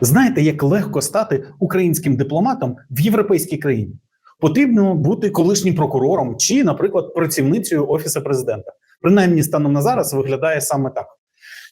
Знаєте, як легко стати українським дипломатом в європейській країні? Потрібно бути колишнім прокурором чи, наприклад, працівницею офісу президента. Принаймні, станом на зараз виглядає саме так.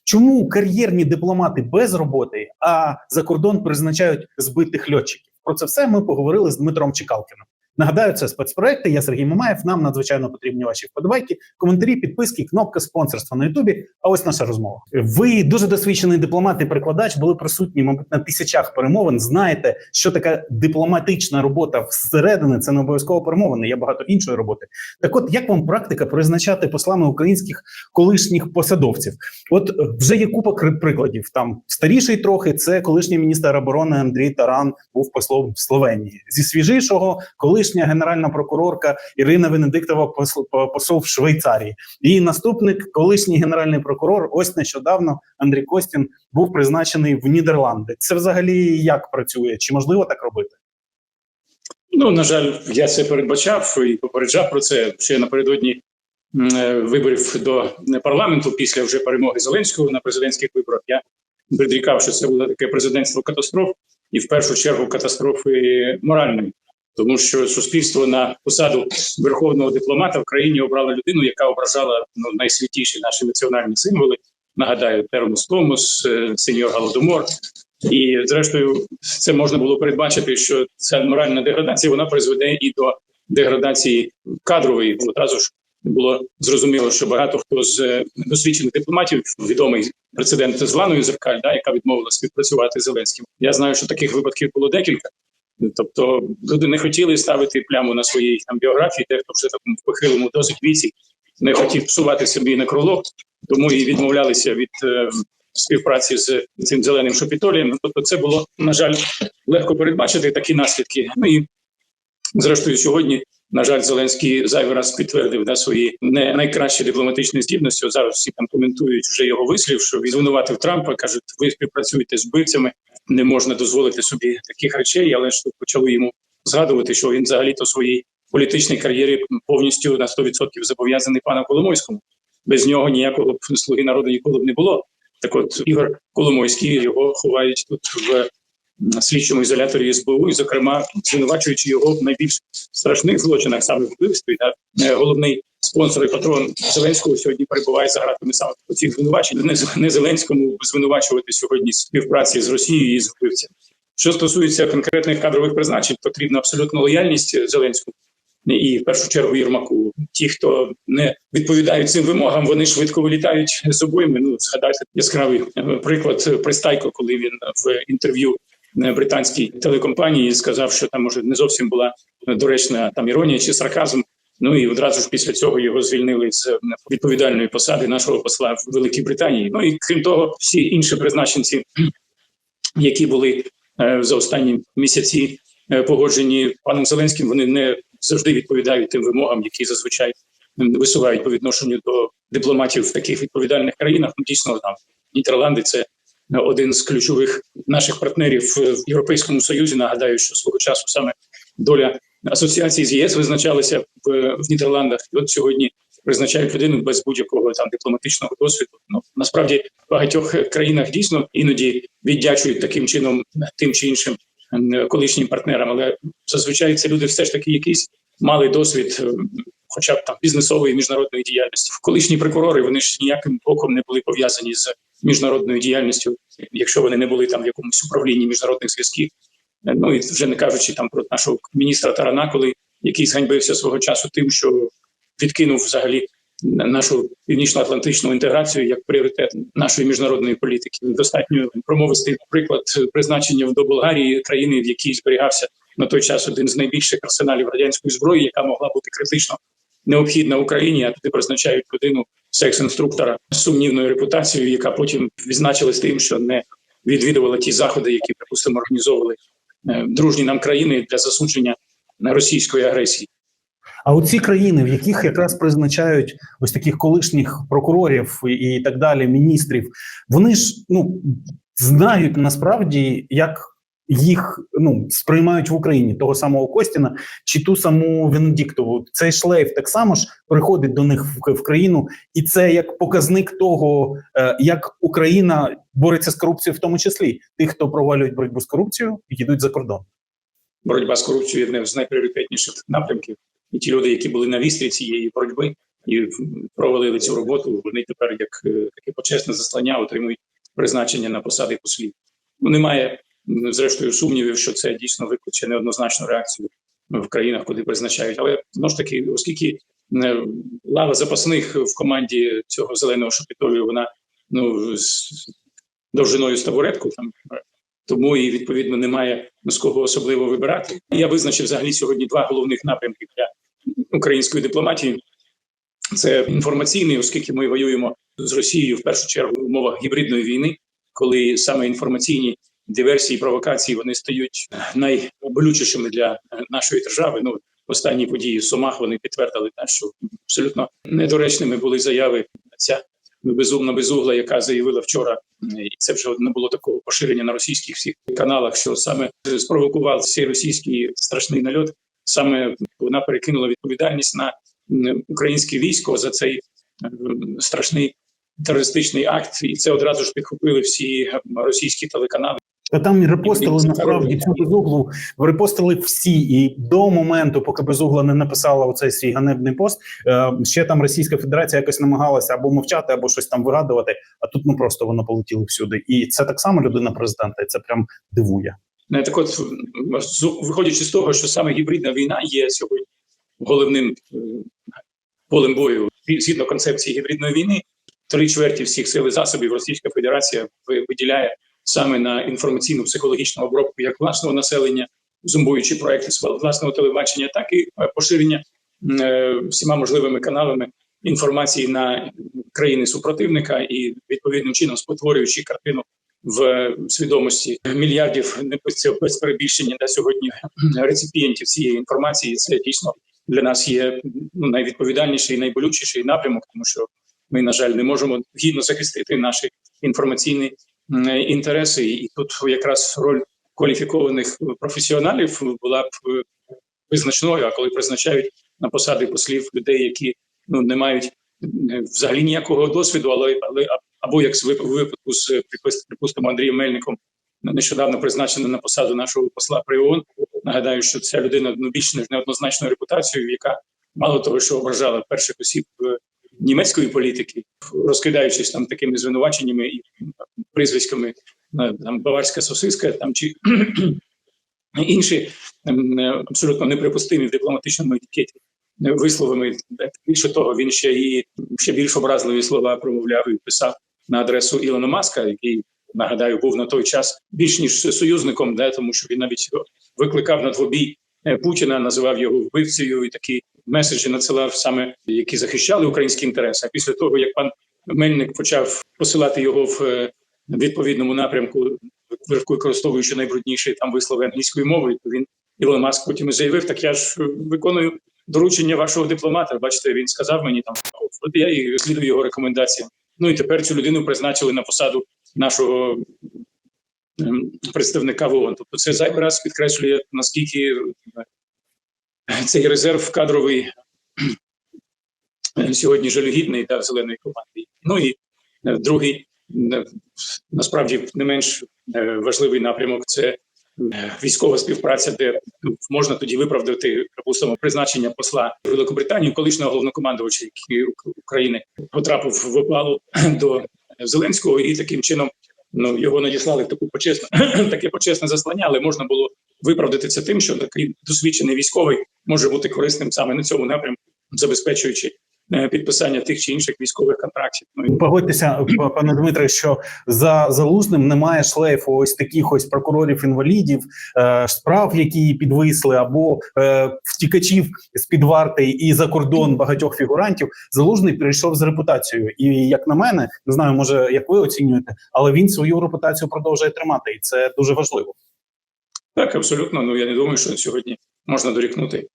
Чому кар'єрні дипломати без роботи, а за кордон призначають збитих льотчиків? Про це все ми поговорили з Дмитром Чекалкіном. Нагадаю, це спецпроекти. Я Сергій Мамаєв. Нам надзвичайно потрібні ваші вподобайки, коментарі, підписки, кнопка спонсорства на Ютубі. А ось наша розмова. Ви дуже досвідчений дипломат і перекладач, були присутні, мабуть, на тисячах перемовин. Знаєте, що така дипломатична робота всередини. Це не обов'язково перемовини. Є багато іншої роботи. Так, от як вам практика призначати послами українських колишніх посадовців? От е, вже є купа прикладів. Там старіший трохи це колишній міністр оборони Андрій Таран був послом в Словенії. Зі свіжішого колишня генеральна прокурорка Ірина Венедиктова посол в Швейцарії. І наступник, колишній генеральний прокурор, ось нещодавно Андрій Костін був призначений в Нідерланди. Це взагалі як працює? Чи можливо так робити? Ну, на жаль, я це передбачав і попереджав про це ще напередодні е, виборів до парламенту після вже перемоги Зеленського на президентських виборах. Я предрікав, що це буде таке президентство катастроф, і в першу чергу катастрофи моральної, тому що суспільство на посаду верховного дипломата в країні обрало людину, яка ображала ну, найсвятіші наші національні символи. Нагадаю, термос Томос, е, сеньор Голодомор, і зрештою, це можна було передбачити, що ця моральна деградація вона призведе і до деградації кадрової. Одразу ж було зрозуміло, що багато хто з е, досвідчених дипломатів, відомий прецедент з Ланою Зеркаль, да, яка відмовила співпрацювати з Зеленським. Я знаю, що таких випадків було декілька. Тобто люди не хотіли ставити пляму на своїй там біографії, дехто вже такому похилому досить віці не хотів псувати собі некролог, тому і відмовлялися від е, співпраці з цим зеленим шопітолієм. Тобто, це було на жаль легко передбачити такі наслідки. Ну і зрештою, сьогодні, на жаль, Зеленський зайвий раз підтвердив да, свої не найкращі дипломатичні здібності. Зараз всі там коментують вже його вислів, що він звинуватив Трампа. кажуть, ви співпрацюєте з вбивцями, не можна дозволити собі таких речей, але ж почали йому згадувати, що він взагалі-то своїй політичній кар'єрі повністю на 100% зобов'язаний пану Коломойському. Без нього ніякого б слуги народу ніколи б не було. Так от Ігор Коломойський його ховають тут в слідчому ізоляторі СБУ, і, зокрема, звинувачуючи його в найбільш страшних злочинах, саме вбивстві. Да? Е, Головний спонсор і патрон Зеленського сьогодні перебуває за гратами саме по цих звинувачень. Не, не Зеленському звинувачувати сьогодні співпраці з Росією і з вбивцями. Що стосується конкретних кадрових призначень, потрібна абсолютно лояльність Зеленському і в першу чергу Єрмаку. Ті, хто не відповідають цим вимогам, вони швидко вилітають з обоїми. Ну згадайте яскравий е, приклад Пристайко, коли він в інтерв'ю е, британській телекомпанії сказав, що там може не зовсім була доречна там іронія чи сарказм. Ну і одразу ж після цього його звільнили з е, відповідальної посади нашого посла в Великій Британії. Ну і крім того, всі інші призначенці, які були е, за останні місяці е, погоджені паном Зеленським, вони не завжди відповідають тим вимогам, які зазвичай висувають по відношенню до дипломатів в таких відповідальних країнах. Ну дійсно там Нідерланди це один з ключових наших партнерів в Європейському Союзі. Нагадаю, що свого часу саме доля асоціації з ЄС визначалася в, в Нідерландах. І от сьогодні призначають людину без будь-якого там дипломатичного досвіду. Ну насправді в багатьох країнах дійсно іноді віддячують таким чином тим чи іншим колишнім партнерам, але зазвичай це люди все ж таки якийсь мали досвід, хоча б там бізнесової міжнародної діяльності. Колишні прокурори вони ж ніяким боком не були пов'язані з міжнародною діяльністю, якщо вони не були там в якомусь управлінні міжнародних зв'язків. Ну і вже не кажучи там про нашого міністра Тарана, коли який зганьбився свого часу тим, що відкинув взагалі нашу північно-атлантичну інтеграцію як пріоритет нашої міжнародної політики. Достатньо промовистий приклад призначення до Болгарії, країни, в якій зберігався на той час один з найбільших арсеналів радянської зброї, яка могла бути критично необхідна Україні, а туди призначають людину секс-інструктора з сумнівною репутацією, яка потім відзначилась тим, що не відвідувала ті заходи, які припустимо організовували дружні нам країни для засудження російської агресії. А оці країни, в яких якраз призначають ось таких колишніх прокурорів і так далі, міністрів, вони ж ну знають насправді, як їх ну сприймають в Україні того самого Костіна чи ту саму Венедіктову. Цей шлейф так само ж приходить до них в, в країну, і це як показник того, е, як Україна бореться з корупцією, в тому числі тих, хто провалюють боротьбу з корупцією, їдуть за кордон. боротьба з корупцією одне з найпріоритетніших напрямків. І ті люди, які були на вістрі цієї боротьби і провалили цю роботу, вони тепер, як е, таке почесне заслання, отримують призначення на посади послів. Ну немає зрештою сумнівів, що це дійсно викличе неоднозначну реакцію в країнах, куди призначають. Але знову ж таки, оскільки е, лава запасних в команді цього зеленого шапітолію, вона ну з довжиною з табуретку там. е, Тому і відповідно немає з кого особливо вибирати. Я визначив взагалі сьогодні два головних напрямки для української дипломатії. Це інформаційний, оскільки ми воюємо з Росією в першу чергу в умовах гібридної війни, коли саме інформаційні диверсії, провокації вони стають найболючішими для е, нашої держави. Ну останні події в Сумах вони підтвердили, що абсолютно недоречними були заяви ця безумна безугла, яка заявила вчора, і це вже не було такого поширення на російських всіх каналах, що саме спровокував цей російський страшний нальот. Саме вона перекинула відповідальність на українське військо за цей е, страшний терористичний акт, і це одразу ж підхопили всі е, російські телеканали. Та там репостили насправді цю безуглу, репостили всі. І до моменту, поки безугла не написала оцей свій ганебний пост, е, ще там Російська Федерація якось намагалася або мовчати, або щось там вигадувати. А тут ну просто воно полетіло всюди. І це так само людина президента. І це прям дивує. Не так, от виходячи з того, що саме гібридна війна є сьогодні головним е, полем бою згідно концепції гібридної війни, три чверті всіх сил і засобів Російська Федерація виділяє саме на інформаційну психологічну обробку як власного населення, зумбуючи проекти власного телебачення, так і е, поширення е, всіма можливими каналами інформації на країни супротивника і відповідним чином спотворюючи картину в свідомості мільярдів не без перебільшення на сьогодні реципієнтів цієї інформації. Це дійсно для нас є ну, найвідповідальніший і найболючіший напрямок, тому що ми, на жаль, не можемо гідно захистити наші інформаційні інтереси. І тут якраз роль кваліфікованих професіоналів була б е, визначною. А коли призначають на посади послів людей, які ну не мають е, взагалі ніякого досвіду, але але або як з випадку з припустимо Андрієм Мельником, нещодавно призначений на посаду нашого посла при ООН. Нагадаю, що ця людина ну більш неоднозначною репутацією, яка мало того, що ображала перших осіб е, німецької політики, розкидаючись там такими звинуваченнями і прізвиськами е, там баварська сосиска, там чи інші ем, е, абсолютно неприпустимі в дипломатичному етикеті е, висловами. Більше того, він ще і ще більш образливі слова промовляв і писав на адресу Ілона Маска, який нагадаю був на той час більш ніж союзником, де тому що він навіть викликав на двобій Путіна, називав його вбивцею, і такі меседжі надсилав саме які захищали українські інтереси. А після того як пан Мельник почав посилати його в е, відповідному напрямку, використовуючи найбрудніші там вислови англійською мовою, то він Ілон Маск потім і заявив: так я ж виконую доручення вашого дипломата. Бачите, він сказав мені там, от я і слідую його рекомендаціям. Ну і тепер цю людину призначили на посаду нашого ем, представника в ООН. Тобто це зайвий раз підкреслює наскільки цей резерв кадровий е, сьогодні жалюгідний та зеленої команди. Ну і е, другий е, насправді не менш важливий напрямок це військова співпраця, де ну, можна тоді виправдати припустимо призначення посла Великобританії, колишнього головнокомандувача України потрапив в опалу до Зеленського, і таким чином ну його надіслали в таку почесну таке почесне заслання, але можна було виправдати це тим, що такий досвідчений військовий може бути корисним саме на цьому напрямку, забезпечуючи підписання тих чи інших військових контрактів. Ну Погодьтеся, пане Дмитре, що за залузним немає шлейфу ось таких ось прокурорів інвалідів, е, справ, які підвисли, або е, втікачів з під варти і за кордон багатьох фігурантів. Залужний прийшов з репутацією, і як на мене, не знаю, може як ви оцінюєте, але він свою репутацію продовжує тримати, і це дуже важливо. Так, абсолютно. Ну я не думаю, що сьогодні можна дорікнути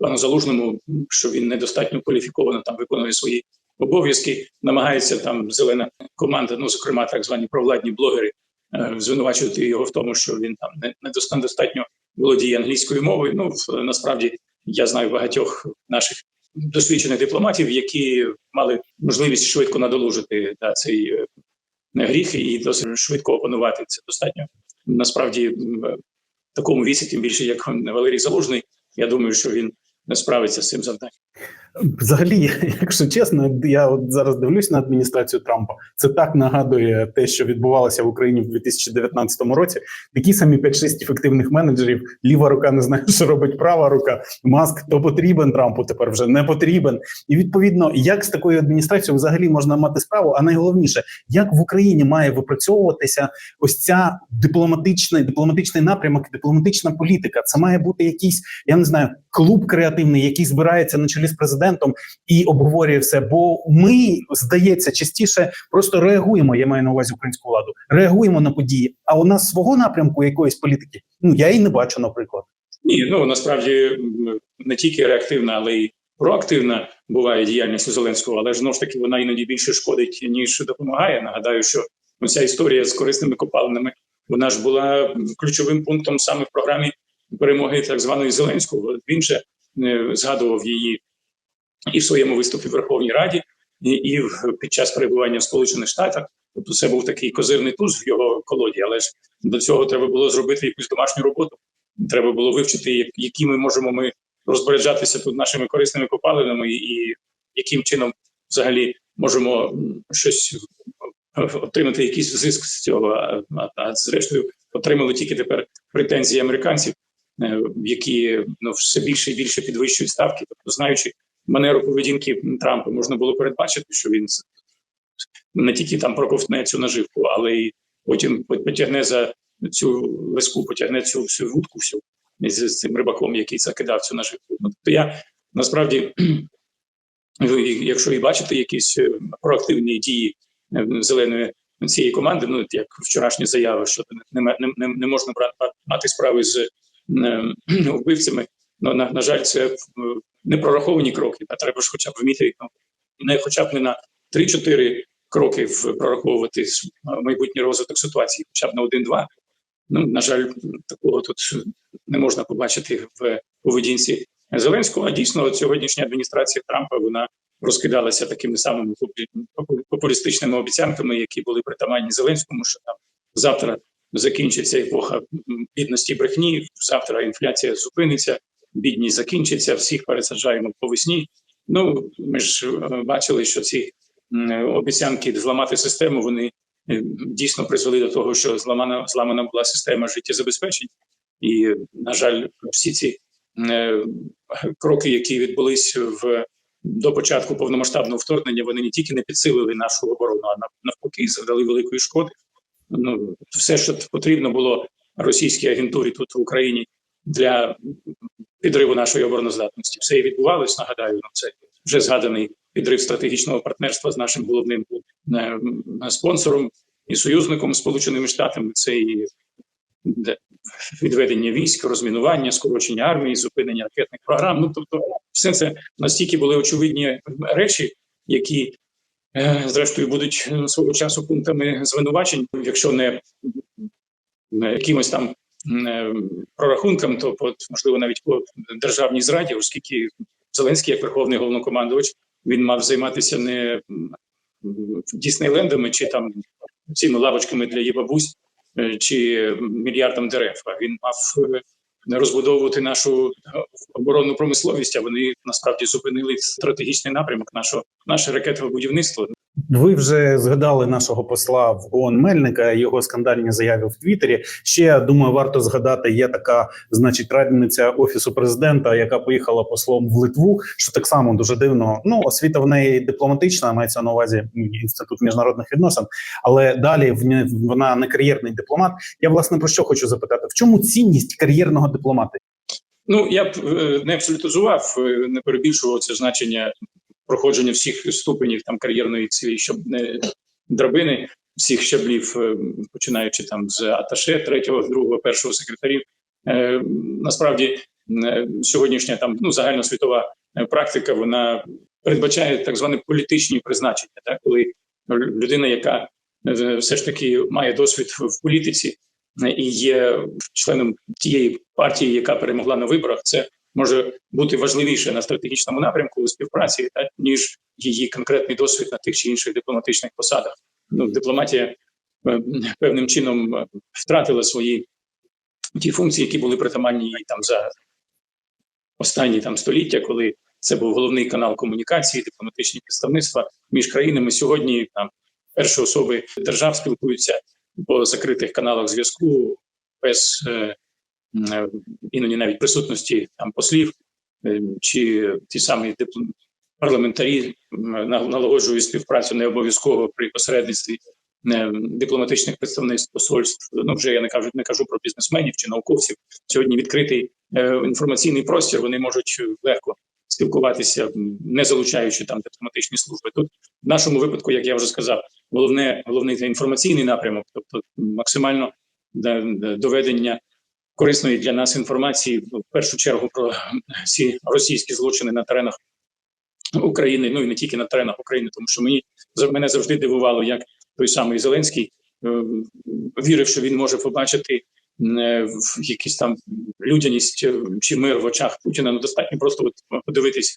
пану залужному, що він недостатньо кваліфіковано там виконує свої обов'язки. Намагається там зелена команда, ну зокрема так звані провладні блогери, е, звинувачувати його в тому, що він там не недостатньо достатньо володіє англійською мовою. Ну насправді я знаю багатьох наших досвідчених дипломатів, які мали можливість швидко надолужити да, цей е, гріх і досить швидко опанувати це достатньо. Насправді такому віці, тим більше як Валерій Залужний, я думаю, що він не справиться з цим завданням. Взагалі, якщо чесно, я от зараз дивлюсь на адміністрацію Трампа. Це так нагадує те, що відбувалося в Україні в 2019 році. Такі самі 5-6 ефективних менеджерів. Ліва рука не знає, що робить права рука. Маск то потрібен Трампу, тепер вже не потрібен. І відповідно, як з такою адміністрацією взагалі можна мати справу? А найголовніше, як в Україні має випрацьовуватися ось ця дипломатична дипломатичний напрямок, дипломатична політика. Це має бути якийсь, я не знаю, клуб креативний, який збирається на чолі з президентом і обговорює все. Бо ми здається частіше просто реагуємо. Я маю на увазі українську владу, реагуємо на події. А у нас свого напрямку якоїсь політики, ну я і не бачу, наприклад. Ні, ну насправді не тільки реактивна, але й проактивна буває діяльність Зеленського, але ж знову ж таки вона іноді більше шкодить ніж допомагає. Нагадаю, що ця історія з корисними копалинами вона ж була ключовим пунктом саме в програмі перемоги так званої Зеленського. Він же е, згадував її і в своєму виступі в Верховній Раді, і, під час перебування в Сполучених Штатах. Тобто, це був такий козирний туз в його колоді, але ж до цього треба було зробити якусь домашню роботу. Треба було вивчити, як- які ми можемо ми розпоряджатися тут нашими корисними копалинами, і яким чином взагалі можемо щось е, отримати якийсь зиск з цього. А, а, зрештою отримали тільки тепер претензії американців, які ну все більше і більше підвищують ставки. Тобто, знаючи манеру поведінки Трампа, можна було передбачити, що він не тільки там проковтне цю наживку, але й потім потягне за цю виску, потягне цю всю вудку всю з, цим рибаком, який закидав цю наживку. Ну, тобто я насправді, якщо і бачите якісь е, проактивні дії е, зеленої цієї команди, ну як вчорашня заява, що не, не, не, можна брати мати справи з е, вбивцями. Ну на, на жаль, це е, не прораховані кроки. А треба ж, хоча б вміти ну, не хоча б не на 3-4 кроки прораховувати майбутній розвиток ситуації, хоча б на один-два. Ну на жаль, такого тут не можна побачити в поведінці Зеленського. А дійсно, сьогоднішня адміністрація Трампа вона розкидалася такими самими попу- попу- популістичними обіцянками, які були притаманні Зеленському, що там завтра закінчиться епоха бідності брехні. Завтра інфляція зупиниться, бідність закінчиться, всіх пересаджаємо по весні. Ну ми ж е, бачили, що ці обіцянки зламати систему вони е, дійсно призвели до того, що зламана зламана була система життєзабезпечень, і на жаль, всі ці е, кроки, які відбулись в до початку повномасштабного вторгнення, вони не тільки не підсилили нашу оборону, а навпаки, завдали великої шкоди. Ну все, що потрібно було російській агентурі тут в Україні для підриву нашої обороноздатності, все і відбувалось. Нагадаю, ну це вже згаданий підрив стратегічного партнерства з нашим головним е, спонсором і союзником Сполученими Штатами. Це і відведення військ, розмінування, скорочення армії, зупинення ракетних програм. Ну тобто, все це настільки були очевидні речі, які зрештою будуть е, свого часу пунктами звинувачень, якщо не е, якимось там е, прорахункам, то можливо навіть по державній зраді, оскільки Зеленський, як верховний головнокомандувач, він мав займатися не Діснейлендами чи там цими лавочками для її бабусь е, чи мільярдом дерев. Він мав е, розбудовувати нашу е, оборонну промисловість. А вони насправді зупинили стратегічний напрямок нашого наше ракетове будівництво. Ви вже згадали нашого посла в ООН Мельника, його скандальні заяви в Твіттері. Ще думаю, варто згадати. Є така, значить, радниця офісу президента, яка поїхала послом в Литву. Що так само дуже дивно. Ну освіта в неї дипломатична, мається на увазі інститут міжнародних відносин, але далі вона не кар'єрний дипломат. Я власне про що хочу запитати: в чому цінність кар'єрного дипломата? Ну я б е, не абсолютизував, е, не перебільшував це значення проходження всіх ступенів там кар'єрної цієї щоб не драбини всіх щаблів, е, починаючи там з аташе, третього, другого, першого секретарів. Е, Насправді е, сьогоднішня там ну загальносвітова практика вона передбачає так зване політичні призначення, так коли людина, яка все ж таки має досвід в політиці і є членом тієї партії, яка перемогла на виборах. Це може бути важливіше на стратегічному напрямку у співпраці, та, ніж її конкретний досвід на тих чи інших дипломатичних посадах. Ну, дипломатія е, певним чином е, втратила свої ті функції, які були притаманні їй там за останні там століття, коли це був головний канал комунікації, дипломатичні представництва між країнами. Сьогодні там перші особи держав спілкуються по закритих каналах зв'язку без е, іноді навіть присутності там послів е, чи ті самі парламентарі на- налагоджують співпрацю не обов'язково при посередництві е, дипломатичних представництв посольств. Ну вже я не кажу, не кажу про бізнесменів чи науковців. Сьогодні відкритий е, інформаційний простір. Вони можуть легко спілкуватися, не залучаючи там дипломатичні служби. Тут в нашому випадку, як я вже сказав, головне головний це інформаційний напрямок, тобто максимально доведення корисної для нас інформації в першу чергу про всі російські злочини на теренах України, ну і не тільки на теренах України, тому що мені мене завжди дивувало, як той самий Зеленський е, вірив, що він може побачити е, в якісь там людяність е, чи мир в очах Путіна. Ну достатньо просто подивитись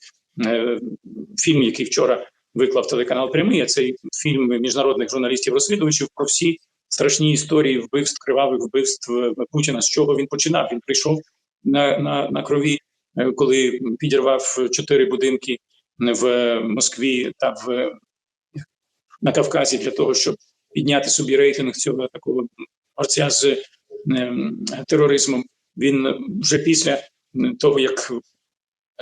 фільм, який вчора виклав телеканал Прямий. а Цей фільм міжнародних журналістів-розслідувачів про всі страшні історії вбивств, кривавих вбивств е, Путіна. З чого він починав? Він прийшов на, на, на крові, е, коли підірвав чотири будинки в Москві та в на Кавказі для того, щоб підняти собі рейтинг цього такого борця з тероризмом. Він вже після того, як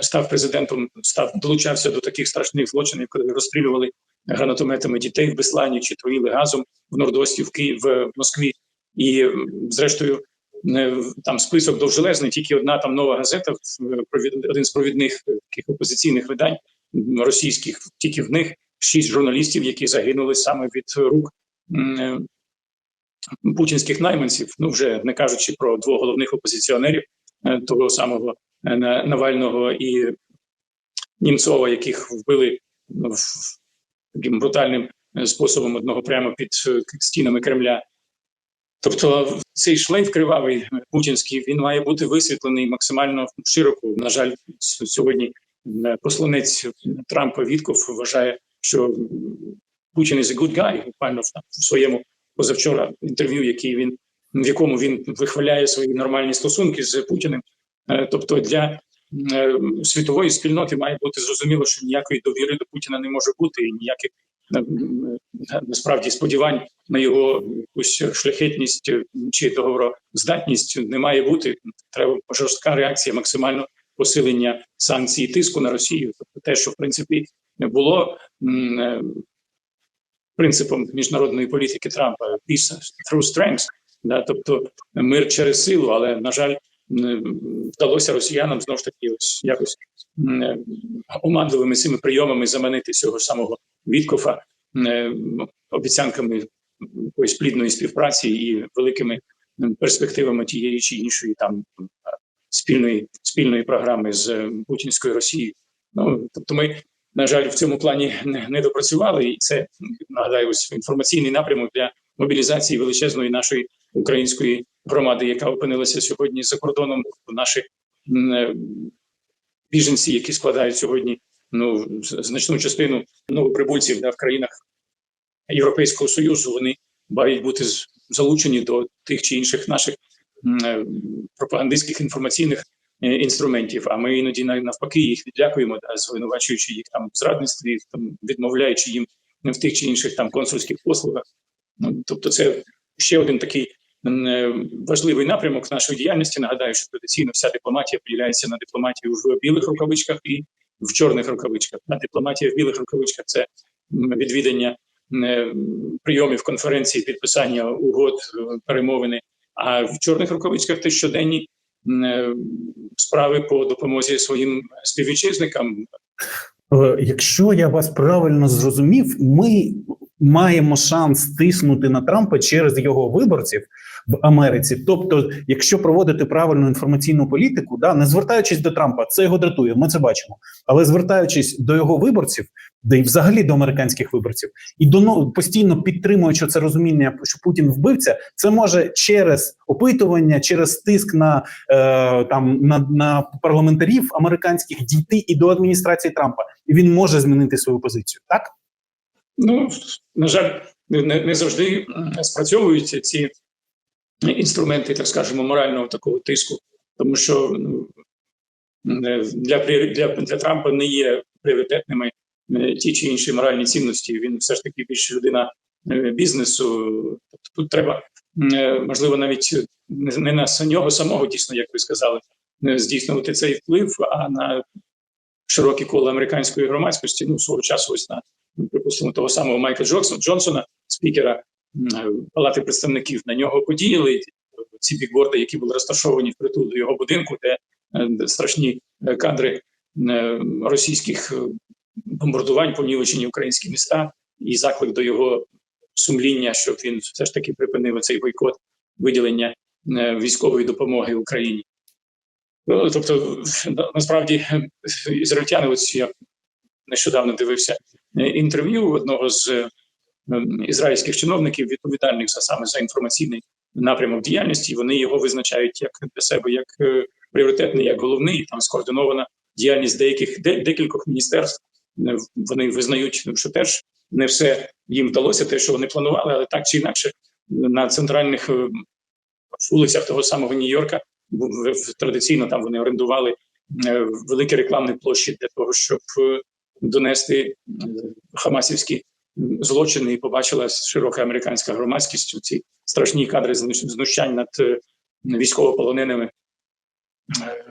став президентом, став долучався до таких страшних злочинів, коли розстрілювали гранатометами дітей в Беслані чи троїли газом в Нордості, в Києві, в Москві. І зрештою, там список довжелезний, тільки одна там нова газета, один з провідних е, таких опозиційних видань російських, тільки в них шість журналістів, які загинули саме від рук е, путінських найманців. Ну вже не кажучи про двох головних опозиціонерів е, того самого На- Навального і Німцова, яких вбили ну, в- таким брутальним е, способом одного прямо під е, стінами Кремля. Тобто цей шлейф кривавий е, путінський він має бути висвітлений максимально широко. На жаль, сьогодні посланець Трампа Вітков вважає, що Путін is a good guy, буквально в, своєму позавчора інтерв'ю, який він в якому він вихваляє свої нормальні стосунки з Путіним. Тобто для світової спільноти має бути зрозуміло, що ніякої довіри до Путіна не може бути, і ніяких е, м, е, насправді сподівань на його якусь шляхетність е, чи договороздатність не має бути. Треба жорстка реакція, максимально посилення санкцій тиску на Росію. Тобто те, що в принципі не було е, принципом міжнародної політики Трампа peace through strength, да, тобто мир через силу, але на жаль, вдалося росіянам знову ж таки ось якось е, оманливими цими прийомами заманити цього самого Віткофа е, обіцянками якоїсь плідної співпраці і великими перспективами тієї чи іншої там спільної спільної програми з путінською Росією. Ну тобто, ми на жаль, в цьому плані не допрацювали, і це нагадаю ось інформаційний напрямок для мобілізації величезної нашої української громади, яка опинилася сьогодні за кордоном. Наші е, біженці, які складають сьогодні ну значну частину новоприбульців да, в країнах Європейського союзу, вони мають бути залучені до тих чи інших наших е, пропагандистських інформаційних е, інструментів. А ми іноді нав- навпаки їх відлякуємо, да, звинувачуючи їх там в зрадництві, там відмовляючи їм в тих чи інших там консульських послугах. Ну тобто, це ще один такий важливий напрямок нашої діяльності. Нагадаю, що традиційно вся дипломатія поділяється на дипломатію в білих рукавичках і в чорних рукавичках. На дипломатія в білих рукавичках це відвідання е, прийомів конференцій, підписання угод, е, перемовини. А в чорних рукавичках те щоденні е, справи по допомозі своїм співвітчизникам. Е, Якщо я вас правильно зрозумів, ми маємо шанс тиснути на Трампа через його виборців в Америці. Тобто, якщо проводити правильну інформаційну політику, да не звертаючись до Трампа, це його дратує. Ми це бачимо. Але звертаючись до його виборців, де й взагалі до американських виборців, і до ну, постійно підтримуючи це розуміння, що Путін вбивця, це може через опитування, через тиск на е, там на, на парламентарів американських дійти і до адміністрації Трампа, і він може змінити свою позицію. Так Ну, на жаль, не, не завжди м, спрацьовують ці інструменти, так скажемо, морального такого тиску, тому що ну, для, пріорі- для, для Трампа не є пріоритетними е, ті чи інші моральні цінності. Він все ж таки більше людина е, бізнесу. Тобто тут треба, е, можливо, навіть не на нього самого, дійсно, як ви сказали, здійснювати цей вплив, а на широкі коло американської громадськості. Ну, свого часу, ось на припустимо того самого Майка Джонсона, Джонсона, спікера е, Палати представників, на нього подіяли ці бікборди, які були розташовані впритул до його будинку, де е, страшні е, кадри е, російських е, бомбардувань, понівечені українські міста, і заклик до його сумління, щоб він все ж таки припинив цей бойкот виділення е, військової допомоги Україні. Ну, тобто, насправді, е, ізраїльтяни, ось я нещодавно дивився е, інтерв'ю одного з е, ізраїльських чиновників, відповідальних за саме за інформаційний напрямок діяльності. Вони його визначають як для себе як е, пріоритетний, як головний. Там скоординована діяльність деяких де, декількох міністерств. Е, Вони визнають, що теж не все їм вдалося, те, що вони планували, але так чи інакше на центральних е, вулицях того самого Нью-Йорка традиційно там вони орендували е, великі рекламні площі для того, щоб е, донести е, хамасівські злочини, і побачила широка американська громадськість ці страшні кадри знущ- знущань над е, військовополоненими, е,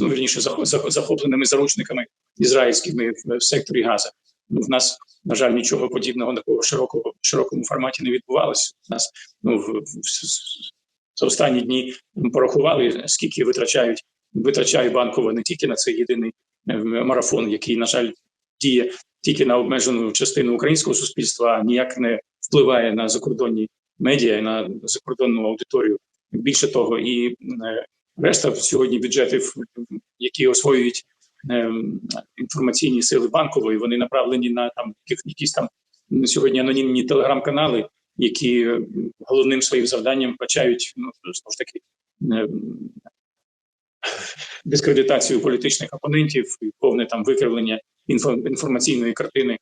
ну, вірніше, захо- захо- захопленими заручниками ізраїльськими в, секторі Газа. Ну, в нас, на жаль, нічого подібного такого широкого широкому форматі не відбувалося. У нас ну, в, в, в- за останні дні порахували, скільки витрачають витрачає банкова не тільки на цей єдиний е, марафон, який, на жаль, діє тільки на обмежену частину українського суспільства, ніяк не впливає на закордонні медіа на закордонну аудиторію. Більше того, і е, решта сьогодні бюджетів, які освоюють е, інформаційні сили банкової, вони направлені на там якісь там сьогодні анонімні телеграм-канали, які головним своїм завданням бачають ну знову ж таки е, дискредитацію політичних опонентів, і повне там викривлення інфо- інформаційної картини,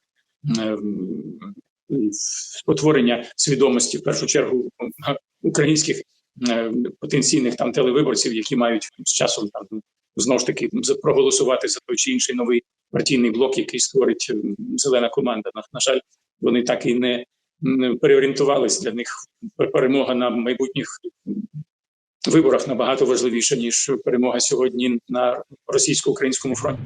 ем, спотворення свідомості в першу чергу українських е, потенційних там телевиборців, які мають з часом там знову ж таки проголосувати за той чи інший новий партійний блок, який створить зелена команда. На, на жаль, вони так і не, переорієнтувались для них перемога на майбутніх виборах набагато важливіше ніж перемога сьогодні на російсько-українському фронті.